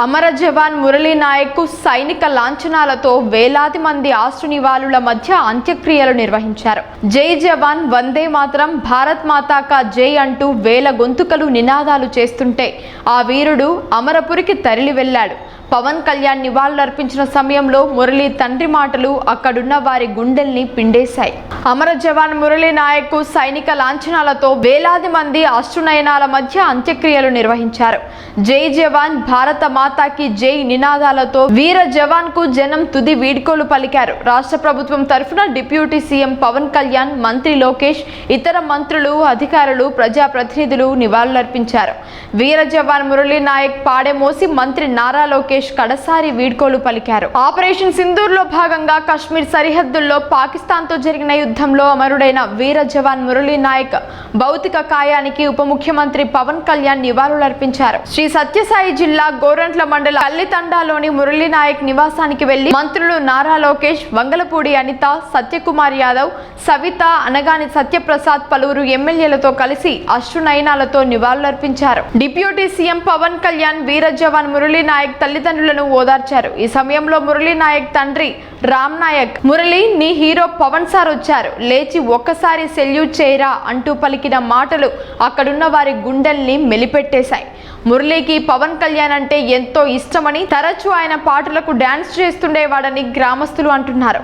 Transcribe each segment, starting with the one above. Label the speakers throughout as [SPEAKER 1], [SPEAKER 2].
[SPEAKER 1] అమర జవాన్ మురళీ నాయక్కు సైనిక లాంఛనాలతో వేలాది మంది ఆశ్రు నివాళుల మధ్య అంత్యక్రియలు నిర్వహించారు. జై జవాన్ వందే మాత్రం భారత్ మాతాకా జై అంటూ వేల గొంతుకలు నినాదాలు చేస్తుంటే ఆ వీరుడు అమరపురికి తరలి వెళ్ళాడు పవన్ కళ్యాణ్ నివాళులర్పించిన సమయంలో మురళి తండ్రి మాటలు అక్కడున్న వారి గుండెల్ని పిండేశాయి. అమర జవాన్ మురళి నాయక్ సైనిక లాంఛనాలతో వేలాది మంది అశ్రునయనాల మధ్య అంత్యక్రియలు నిర్వహించారు. జై జవాన్ భారత మాతాకి జై నినాదాలతో వీర జవాన్కు జనం తుది వీడ్కోలు పలికారు. రాష్ట్ర ప్రభుత్వం తరఫున డిప్యూటీ సీఎం పవన్ కళ్యాణ్ మంత్రి లోకేష్ ఇతర మంత్రులు అధికారులు ప్రజాప్రతినిధులు నివాళులర్పించారు. వీర జవాన్ మురళీ నాయక్ పాడెమోసి మంత్రి నారా లోకేష్ కడసారి వీడ్కోలు పలికారు. ఆపరేషన్ సింధూర్లో భాగంగా కశ్మీర్ సరిహద్దుల్లో పాకిస్తాన్తో జరిగిన యుద్ధంలో అమరుడైన వీర జవాన్ మురళీ నాయక్ భౌతిక కాయానికి ఉప ముఖ్యమంత్రి పవన్ కళ్యాణ్ నివాళులర్పించారు. శ్రీ సత్యసాయి జిల్లా గోరంట్ల మండల అల్లితండాలోని మురళీ నాయక్ నివాసానికి వెళ్ళి మంత్రులు నారా లోకేష్ వంగలపూడి అనిత సత్యకుమార్ యాదవ్ సవిత అనగాని సత్యప్రసాద్ పలువురు ఎమ్మెల్యేలతో కలిసి అశ్రునయనాలతో నివాళులర్పించారు. డిప్యూటీ సీఎం పవన్ కళ్యాణ్ వీర జవాన్ మురళీ నాయక్ తల్లిదండ్రులను ఓదార్చారు. ఈ సమయంలో మురళీ నాయక్ తండ్రి రామ్ నాయక్ మురళి నీ హీరో పవన్ సార్ వచ్చారు. లేచి ఒక్కసారి సెల్యూట్ చేయరా అంటూ పలికిన మాటలు అక్కడున్న వారి గుండెల్ని మెలిపెట్టేశాయి. మురళీకి పవన్ కళ్యాణ్ అంటే ఎంతో ఇష్టమని తరచూ ఆయన పాటలకు డ్యాన్స్ చేస్తుండేవాడని గ్రామస్తులు అంటున్నారు.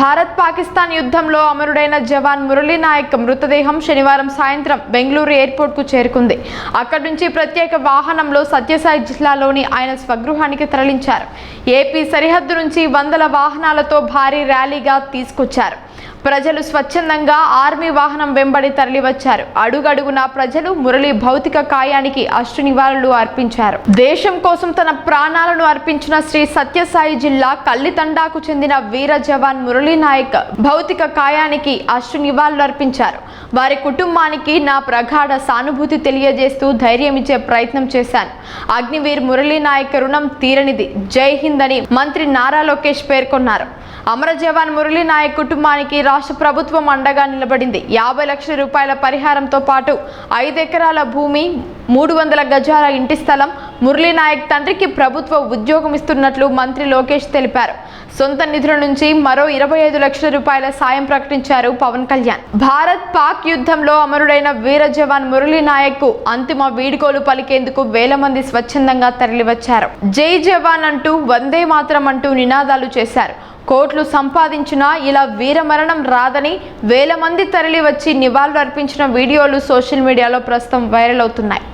[SPEAKER 1] భారత్ పాకిస్తాన్ యుద్ధంలో అమరుడైన జవాన్ మురళీ నాయక్ మృతదేహం శనివారం సాయంత్రం బెంగళూరు ఎయిర్పోర్ట్కు చేరుకుంది. అక్కడి నుంచి ప్రత్యేక వాహనంలో సత్యసాయి జిల్లాలోని ఆయన స్వగృహానికి తరలించారు. ఏపీ సరిహద్దు నుంచి వందల వాహనాలతో భారీ ర్యాలీగా తీసుకొచ్చారు. ప్రజలు స్వచ్ఛందంగా ఆర్మీ వాహనం వెంబడి తరలివచ్చారు. అడుగడుగునా ప్రజలు మురళి భౌతిక కాయానికి అష్టు నివాళులు అర్పించారు. దేశం కోసం తన ప్రాణాలను అర్పించిన శ్రీ సత్యసాయి జిల్లా కల్లితండాకు చెందిన వీర జవాన్ మురళీ నాయక్ భౌతిక కాయానికి అష్టు నివాళులు అర్పించారు. వారి కుటుంబానికి నా ప్రగాఢ సానుభూతి తెలియజేస్తూ ధైర్యం ఇచ్చే ప్రయత్నం చేశాను. అగ్నివీర్ మురళీ నాయక్ రుణం తీరనిది. జై హింద్ అని మంత్రి నారా లోకేష్ పేర్కొన్నారు. అమర జవాన్ మురళీ నాయక్ కుటుంబానికి రాష్ట్ర ప్రభుత్వం అండగా నిలబడింది. యాభై లక్షల రూపాయల పరిహారంతో పాటు ఐదు ఎకరాల భూమి మూడు వందల గజాల ఇంటి స్థలం మురళీనాయక్ తండ్రికి ప్రభుత్వ ఉద్యోగం ఇస్తున్నట్లు మంత్రి లోకేష్ తెలిపారు. సొంత నిధుల నుంచి మరో ఇరవై ఐదు లక్షల రూపాయల సాయం ప్రకటించారు పవన్ కళ్యాణ్. భారత్ పాక్ యుద్ధంలో అమరుడైన వీర జవాన్ మురళీనాయక్కు అంతిమ వీడ్కోలు పలికేందుకు వేల మంది స్వచ్ఛందంగా తరలివచ్చారు. జై జవాన్ అంటూ వందే మాత్రం అంటూ నినాదాలు చేశారు. కోట్లు సంపాదించినా ఇలా వీరమరణం రాదని వేల మంది తరలివచ్చి నివాళులు అర్పించిన వీడియోలు సోషల్ మీడియాలో ప్రస్తుతం వైరల్ అవుతున్నాయి.